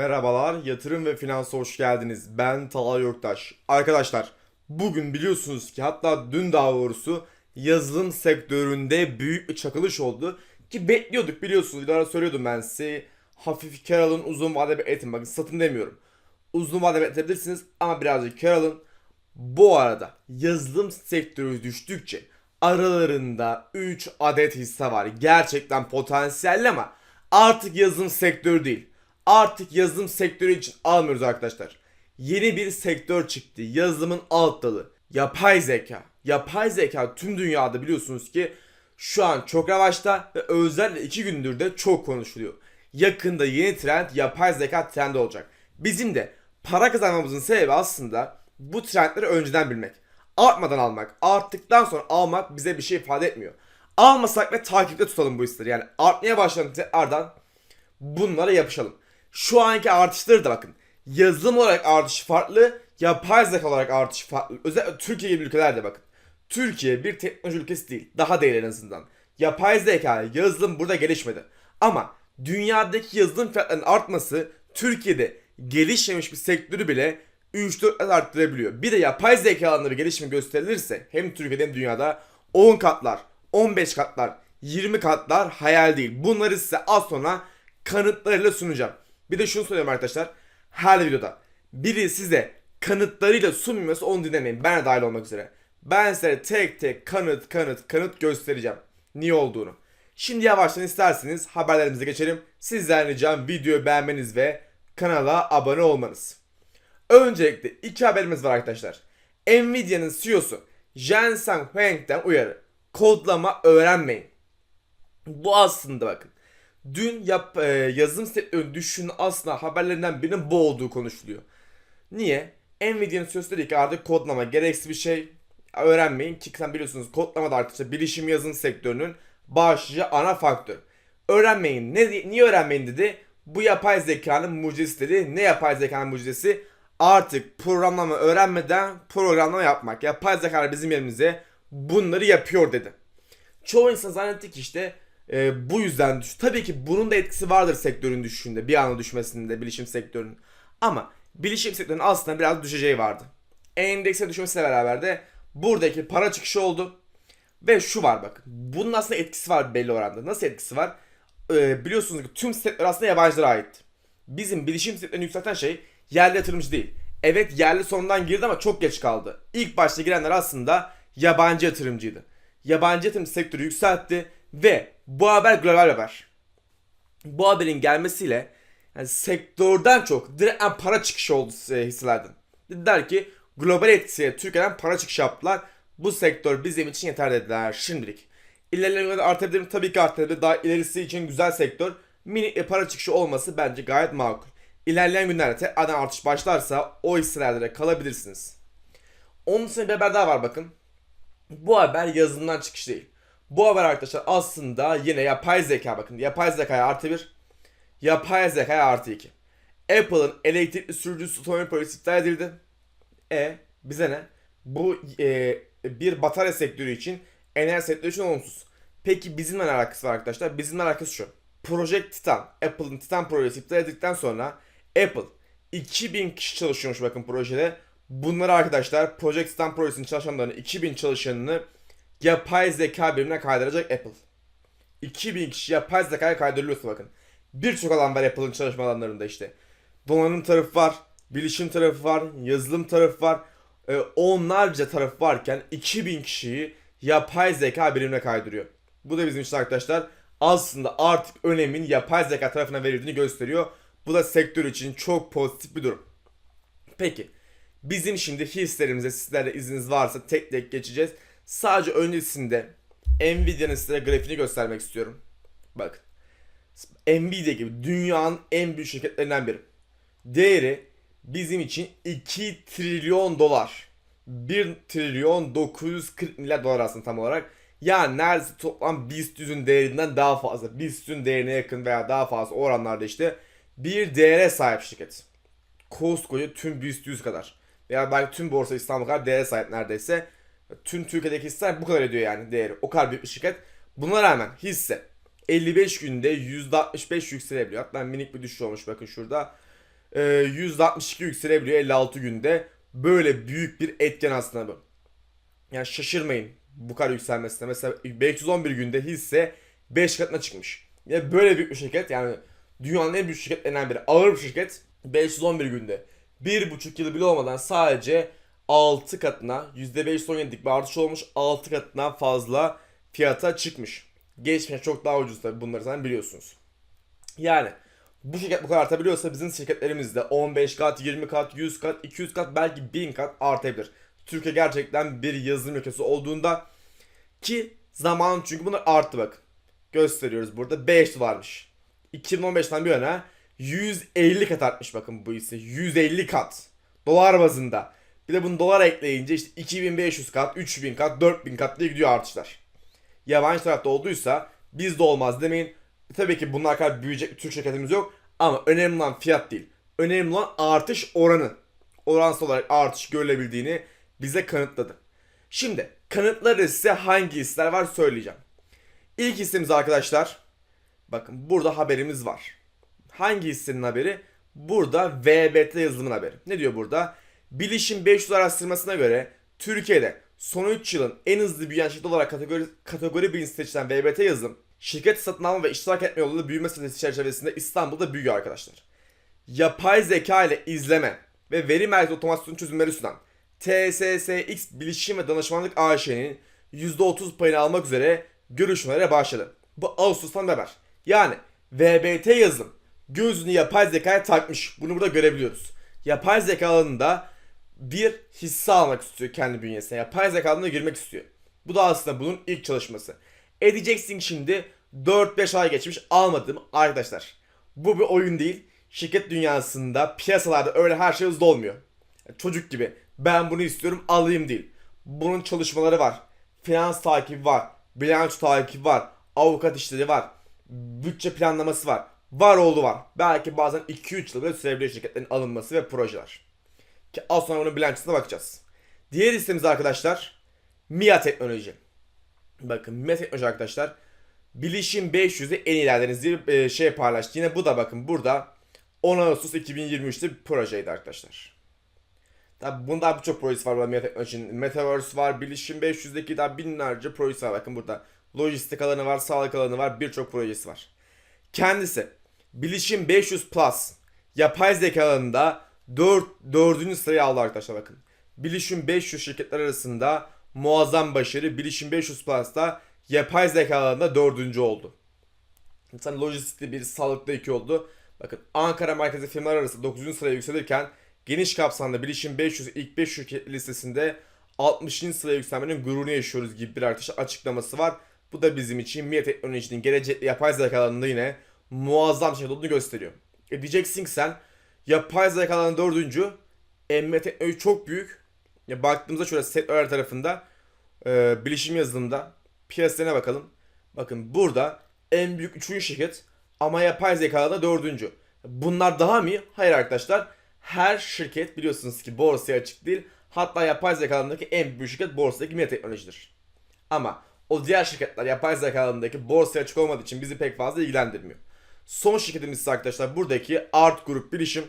Merhabalar, yatırım ve finansa hoş geldiniz. Ben Talha Yoktaş. Arkadaşlar, bugün biliyorsunuz ki hatta dün daha doğrusu yazılım sektöründe büyük bir çakılış oldu. Ki bekliyorduk biliyorsunuz. Videolarda söylüyordum ben size. Hafif kar alın, uzun vade bekletin. Bakın satın demiyorum. Uzun vade bekletebilirsiniz ama birazcık kar alın. Bu arada yazılım sektörü düştükçe aralarında 3 adet hisse var. Gerçekten potansiyelli ama artık yazılım sektörü değil. Artık yazılım sektörü için almıyoruz arkadaşlar. Yeni bir sektör çıktı. Yazılımın alt dalı. Yapay zeka. Yapay zeka tüm dünyada biliyorsunuz ki şu an çok revaçta ve özellikle 2 gündür de çok konuşuluyor. Yakında yeni trend yapay zeka trendi olacak. Bizim de para kazanmamızın sebebi aslında bu trendleri önceden bilmek. Artmadan almak, arttıktan sonra almak bize bir şey ifade etmiyor. Almasak ve takipte tutalım bu hisleri. Yani artmaya başladı tekrardan bunlara yapışalım. Şu anki artışları da bakın. Yazılım olarak artış farklı, yapay zeka olarak artış farklı. Özellikle Türkiye gibi ülkelerde bakın. Türkiye bir teknoloji ülkesi değil. Daha değil en azından. Yapay zeka, yazılım burada gelişmedi. Ama dünyadaki yazılım fiyatlarının artması Türkiye'de gelişmemiş bir sektörü bile 3-4 kat arttırabiliyor. Bir de yapay zeka alanında bir gelişme gösterilirse hem Türkiye'de hem dünyada 10 katlar, 15 katlar, 20 katlar hayal değil. Bunları size az sonra kanıtlarıyla sunacağım. Bir de şunu söyleyeyim arkadaşlar. Her videoda biri size kanıtlarıyla sunmuyorsa onu dinlemeyin. Ben de dahil olmak üzere. Ben size tek tek kanıt kanıt kanıt göstereceğim. Niye olduğunu. Şimdi yavaştan isterseniz haberlerimize geçelim. Sizden ricam videoyu beğenmeniz ve kanala abone olmanız. Öncelikle iki haberimiz var arkadaşlar. Nvidia'nın CEO'su Jensen Huang'den uyarı. Kodlama öğrenmeyin. Bu aslında bakın. Dün yap, e, yazılım sektörünün düşüşünün aslında haberlerinden birinin bu olduğu konuşuluyor. Niye? Nvidia'nın sözü dedi ki artık kodlama gereksiz bir şey öğrenmeyin ki sen biliyorsunuz kodlama da artık işte bilişim yazılım sektörünün başlıca ana faktör. Öğrenmeyin. Ne, niye öğrenmeyin dedi? Bu yapay zekanın mucizesi dedi. Ne yapay zekanın mucizesi? Artık programlama öğrenmeden programlama yapmak. Yapay zeka bizim yerimize bunları yapıyor dedi. Çoğu insan zannetti ki işte e, bu yüzden düş. Tabii ki bunun da etkisi vardır sektörün düşüşünde. Bir anda düşmesinde bilişim sektörünün. Ama bilişim sektörünün aslında biraz düşeceği vardı. Endekse düşmesiyle beraber de buradaki para çıkışı oldu. Ve şu var bak. Bunun aslında etkisi var belli oranda. Nasıl etkisi var? Ee, biliyorsunuz ki tüm sektör aslında yabancılara ait. Bizim bilişim sektörünü yükselten şey yerli yatırımcı değil. Evet yerli sondan girdi ama çok geç kaldı. İlk başta girenler aslında yabancı yatırımcıydı. Yabancı yatırım sektörü yükseltti ve bu haber global haber. Bu haberin gelmesiyle yani sektörden çok direkt para çıkışı oldu hisselerden. Dediler ki global etkisiyle Türkiye'den para çıkışı yaptılar. Bu sektör bizim için yeter dediler şimdilik. İlerleyen artabilir mi? Tabii ki artabilir. Daha ilerisi için güzel sektör. Minik bir para çıkışı olması bence gayet makul. İlerleyen günlerde tekrardan artış başlarsa o hisselerde de kalabilirsiniz. Onun dışında bir haber daha var bakın. Bu haber yazılımdan çıkış değil. Bu haber arkadaşlar aslında yine yapay zeka bakın. Yapay zekaya artı bir. Yapay zekaya artı iki. Apple'ın elektrikli sürücüsü otomobil polisi iptal edildi. E bize ne? Bu e, bir batarya sektörü için enerji sektörü için olumsuz. Peki bizimle ne alakası var arkadaşlar? Bizimle alakası şu. Project Titan, Apple'ın Titan projesi iptal edildikten sonra Apple 2000 kişi çalışıyormuş bakın projede. Bunları arkadaşlar Project Titan projesinin çalışanlarını 2000 çalışanını yapay zeka birimine kaydıracak Apple. 2000 kişi yapay zekaya kaydırılıyorsa bakın. Birçok alan var Apple'ın çalışma alanlarında işte. Donanım tarafı var, bilişim tarafı var, yazılım tarafı var. Ee, onlarca taraf varken 2000 kişiyi yapay zeka birimine kaydırıyor. Bu da bizim için arkadaşlar aslında artık önemin yapay zeka tarafına verildiğini gösteriyor. Bu da sektör için çok pozitif bir durum. Peki bizim şimdi hislerimize sizlerle izniniz varsa tek tek geçeceğiz. Sadece öncesinde Nvidia'nın size grafiğini göstermek istiyorum. Bakın. Nvidia gibi dünyanın en büyük şirketlerinden biri. Değeri bizim için 2 trilyon dolar. 1 trilyon 940 milyar dolar aslında tam olarak. Yani neredeyse toplam BIST 100'ün değerinden daha fazla. BIST 100'ün değerine yakın veya daha fazla oranlarda işte bir değere sahip şirket. Koskoca tüm BIST 100 kadar. Veya belki tüm Borsa İstanbul kadar değere sahip neredeyse. Tüm Türkiye'deki hisseler bu kadar ediyor yani değeri. O kadar büyük bir şirket. Buna rağmen hisse 55 günde %65 yükselebiliyor. Hatta minik bir düşüş olmuş bakın şurada. e, %62 yükselebiliyor 56 günde. Böyle büyük bir etken aslında bu. Yani şaşırmayın bu kadar yükselmesine. Mesela 511 günde hisse 5 katına çıkmış. Ya böyle büyük bir şirket yani dünyanın en büyük şirketlerinden biri. Ağır bir şirket 511 günde. 1,5 yılı bile olmadan sadece 6 katına %517'lik bir artış olmuş 6 katına fazla fiyata çıkmış. Geçmişte çok daha ucuz tabi bunları sen biliyorsunuz. Yani bu şirket bu kadar artabiliyorsa bizim şirketlerimiz de 15 kat, 20 kat, 100 kat, 200 kat belki 1000 kat artabilir. Türkiye gerçekten bir yazılım ülkesi olduğunda ki zaman çünkü bunlar arttı bak. Gösteriyoruz burada 5 dolarmış. 2015'ten bir yana 150 kat artmış bakın bu hisse. 150 kat. Dolar bazında. Bir de bunu dolar ekleyince işte 2500 kat, 3000 kat, 4000 kat diye gidiyor artışlar. Yabancı tarafta olduysa bizde olmaz demeyin. Tabii ki bunlar kadar büyüyecek bir Türk şirketimiz yok. Ama önemli olan fiyat değil. Önemli olan artış oranı. Oransal olarak artış görülebildiğini bize kanıtladı. Şimdi kanıtları size hangi hisseler var söyleyeceğim. İlk hissemiz arkadaşlar. Bakın burada haberimiz var. Hangi hissenin haberi? Burada VBT yazılımın haberi. Ne diyor burada? Bilişim 500 araştırmasına göre Türkiye'de son 3 yılın en hızlı büyüyen şirket olarak kategori, kategori birinci seçilen VBT yazılım, şirket satın alma ve iştirak etme yoluyla büyüme stratejisi çerçevesinde İstanbul'da büyüyor arkadaşlar. Yapay zeka ile izleme ve veri merkezi otomasyon çözümleri sunan TSSX Bilişim ve Danışmanlık AŞ'nin %30 payını almak üzere görüşmelere başladı. Bu Ağustos'tan haber. Yani VBT yazılım gözünü yapay zekaya takmış. Bunu burada görebiliyoruz. Yapay zeka alanında bir hisse almak istiyor kendi bünyesine. Yapay zeka alanına girmek istiyor. Bu da aslında bunun ilk çalışması. Edeceksin şimdi 4-5 ay geçmiş almadım arkadaşlar. Bu bir oyun değil. Şirket dünyasında piyasalarda öyle her şey hızlı olmuyor. Çocuk gibi ben bunu istiyorum alayım değil. Bunun çalışmaları var. Finans takibi var. Bilanço takibi var. Avukat işleri var. Bütçe planlaması var. Var oldu var. Belki bazen 2-3 yıl bile sürebiliyor şirketlerin alınması ve projeler. Ki az sonra bunun bilançosuna bakacağız. Diğer listemiz arkadaşlar MIA Teknoloji. Bakın MIA Teknoloji arkadaşlar Bilişim 500'ü en iyileriniz diye bir, şey paylaştı. Yine bu da bakın burada 10 Ağustos 2023'te bir projeydi arkadaşlar. Tabi bunda birçok projesi var. Burada Teknoloji'nin Metaverse var, Bilişim 500'deki daha binlerce projesi var. Bakın burada lojistik alanı var, sağlık alanı var, birçok projesi var. Kendisi Bilişim 500 Plus yapay zeka alanında 4, 4. sırayı aldı arkadaşlar bakın. Bilişim 500 şirketler arasında muazzam başarı. Bilişim 500 Plus'ta yapay zeka alanında 4. oldu. Mesela lojistikte bir, sağlıkta 2 oldu. Bakın Ankara merkezi firmalar arasında 9. sıraya yükselirken geniş kapsamda Bilişim 500 ilk 5 şirket listesinde 60. sıraya yükselmenin gururunu yaşıyoruz gibi bir arkadaşlar açıklaması var. Bu da bizim için MIA teknolojinin gelecekte yapay zeka alanında yine muazzam şey olduğunu gösteriyor. E diyeceksin ki sen yapay zeka alanında dördüncü emme teknoloji çok büyük. Ya baktığımızda şöyle sektörler tarafında e, bilişim yazılımda piyasasına bakalım. Bakın burada en büyük üçüncü şirket ama yapay zeka alanında dördüncü. Bunlar daha mı iyi? Hayır arkadaşlar. Her şirket biliyorsunuz ki borsaya açık değil. Hatta yapay zeka alanındaki en büyük şirket borsadaki MIA teknolojidir. Ama o diğer şirketler yapay zeka alanındaki borsaya açık olmadığı için bizi pek fazla ilgilendirmiyor. Son şirketimiz ise arkadaşlar buradaki Art Group Bilişim.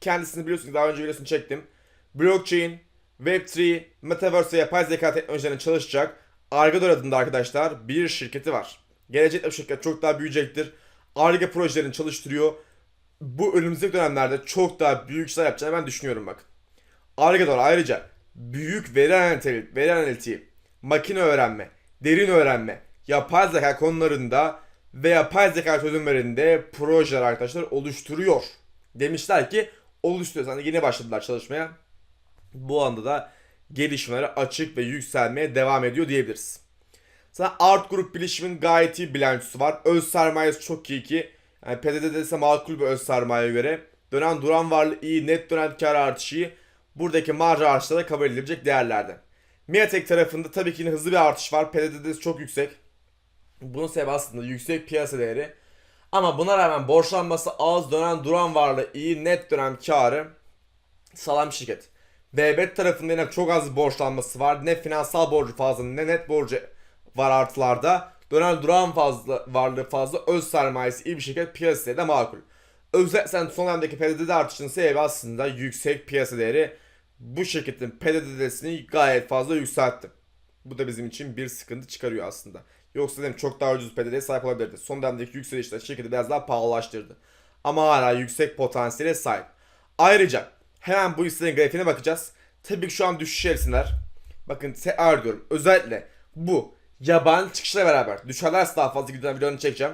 Kendisini biliyorsunuz daha önce videosunu çektim. Blockchain, Web3, Metaverse ve yapay zeka teknolojilerine çalışacak Argador adında arkadaşlar bir şirketi var. Gelecekte bu şirket çok daha büyüyecektir. Arge projelerini çalıştırıyor. Bu önümüzdeki dönemlerde çok daha büyük işler yapacağını ben düşünüyorum bakın. Argador ayrıca büyük veri analitiği, veri analitiği, makine öğrenme, derin öğrenme, yapay zeka konularında ve yapay zeka çözümlerinde projeler arkadaşlar oluşturuyor. Demişler ki oluşturuyor. Yani yeni başladılar çalışmaya. Bu anda da gelişmelere açık ve yükselmeye devam ediyor diyebiliriz. Sana Art Group bilişimin gayet iyi bilançosu var. Öz sermayesi çok iyi ki. Yani PDD'de makul bir öz sermayeye göre. Dönen duran varlığı iyi, net dönem kar artışı iyi. Buradaki marj artışları da kabul edilebilecek değerlerde. Miatek tarafında tabii ki hızlı bir artış var. PDD'de çok yüksek. Bunun sebebi aslında yüksek piyasa değeri. Ama buna rağmen borçlanması az, dönen duran varlığı iyi, net dönem karı sağlam şirket. VB tarafında yine çok az borçlanması var. Ne finansal borcu fazla ne net borcu var artılarda. Dönen duran fazla varlığı fazla öz sermayesi iyi bir şirket piyasaya da makul. Özellikle son dönemdeki PDD artışının sebebi aslında yüksek piyasa değeri. Bu şirketin PDD'sini gayet fazla yükseltti. Bu da bizim için bir sıkıntı çıkarıyor aslında. Yoksa dedim çok daha ucuz PDD'ye sahip olabilirdi. Son dönemdeki yükselişler şirketi biraz daha pahalılaştırdı. Ama hala yüksek potansiyele sahip. Ayrıca hemen bu hisselerin grafiğine bakacağız. Tabii ki şu an düşüş içerisindeler. Bakın tekrar diyorum. Özellikle bu yabancı çıkışla beraber düşerlerse daha fazla gidilen videolarını çekeceğim.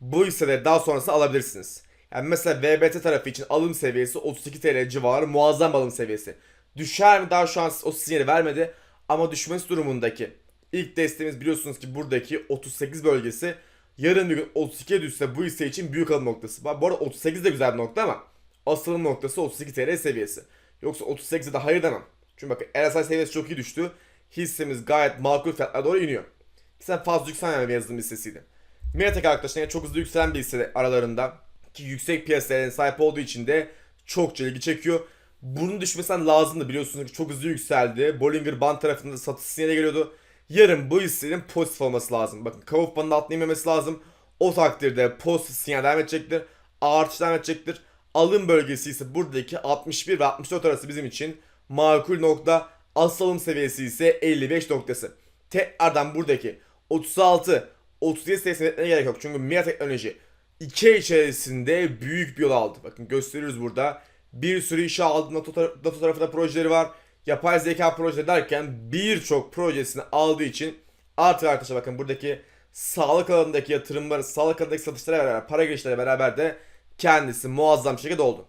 Bu hisseleri daha sonrasında alabilirsiniz. Yani mesela VBT tarafı için alım seviyesi 32 TL civarı muazzam alım seviyesi. Düşer mi daha şu an o sinyali vermedi ama düşmesi durumundaki ilk desteğimiz biliyorsunuz ki buradaki 38 bölgesi yarın bir gün 32'ye düşse bu hisse için büyük alım noktası. Bu arada 38 de güzel bir nokta ama asıl noktası 32 TL seviyesi. Yoksa 38'e de hayır demem. Çünkü bakın RSI seviyesi çok iyi düştü. Hissemiz gayet makul fiyatlara doğru iniyor. Sen fazla yükselmeyen bir yazılım hissesiydi. Miratek arkadaşlar çok hızlı yükselen bir hisse aralarında. Ki yüksek piyasaya sahip olduğu için de çok ilgi çekiyor. Bunun düşmesinden lazımdı biliyorsunuz ki çok hızlı yükseldi. Bollinger Band tarafında da satış sinyali geliyordu. Yarın bu hissenin pozitif olması lazım. Bakın Kavup Band'ın altına inmemesi lazım. O takdirde pozitif sinyal devam. Artış devam edecektir. Alım bölgesi ise buradaki 61 ve 64 arası bizim için makul nokta. Asıl alım seviyesi ise 55 noktası. Tekrardan buradaki 36, 37 seviyesine etmeye gerek yok. Çünkü Mia Teknoloji 2 ay içerisinde büyük bir yol aldı. Bakın gösteriyoruz burada. Bir sürü işe aldı. NATO, tar- NATO tarafında projeleri var. Yapay zeka projeleri derken birçok projesini aldığı için artık arkadaşlar bakın buradaki sağlık alanındaki yatırımları, sağlık alanındaki satışlara beraber, para girişleri beraber de kendisi muazzam şekilde oldu.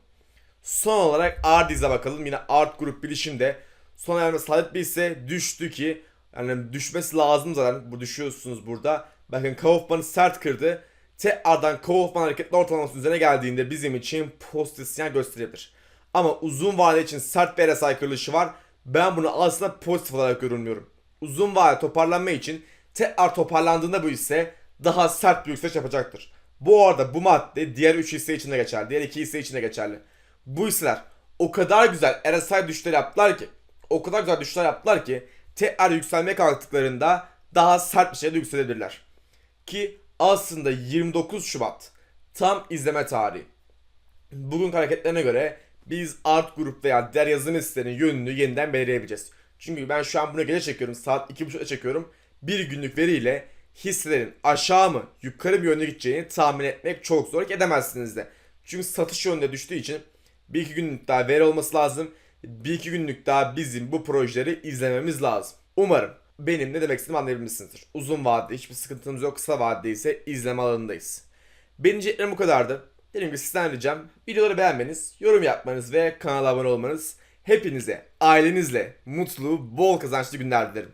Son olarak Ardiz'e bakalım. Yine Art Grup bilişimde son ayarında bir ise düştü ki yani düşmesi lazım zaten. Bu düşüyorsunuz burada. Bakın Kaufman'ı sert kırdı. Tekrardan Kaufman hareketli ortalamasının üzerine geldiğinde bizim için pozitif sinyal gösterebilir. Ama uzun vade için sert bir RSI kırılışı var. Ben bunu aslında pozitif olarak yorumluyorum. Uzun vade toparlanma için tekrar toparlandığında bu ise daha sert bir yükseliş yapacaktır. Bu arada bu madde diğer 3 hisse için de geçerli. Diğer 2 hisse için de geçerli. Bu hisseler o kadar güzel RSI düşüşleri yaptılar ki o kadar güzel düşüşler yaptılar ki tekrar yükselmeye kalktıklarında daha sert bir şekilde yükselebilirler. Ki aslında 29 Şubat tam izleme tarihi. Bugün hareketlerine göre biz Art Grup veya diğer yazılım hisselerinin yönünü yeniden belirleyebileceğiz. Çünkü ben şu an bunu gece çekiyorum. Saat 2.30'da çekiyorum. Bir günlük veriyle hisselerin aşağı mı yukarı bir yönde gideceğini tahmin etmek çok zor edemezsiniz de. Çünkü satış yönünde düştüğü için bir iki günlük daha veri olması lazım. Bir iki günlük daha bizim bu projeleri izlememiz lazım. Umarım benim ne demek istediğimi anlayabilmişsinizdir. Uzun vadede hiçbir sıkıntımız yok. Kısa vadede ise izleme alanındayız. Benim bu kadardı. Dediğim gibi sizden ricam videoları beğenmeniz, yorum yapmanız ve kanala abone olmanız. Hepinize ailenizle mutlu, bol kazançlı günler dilerim.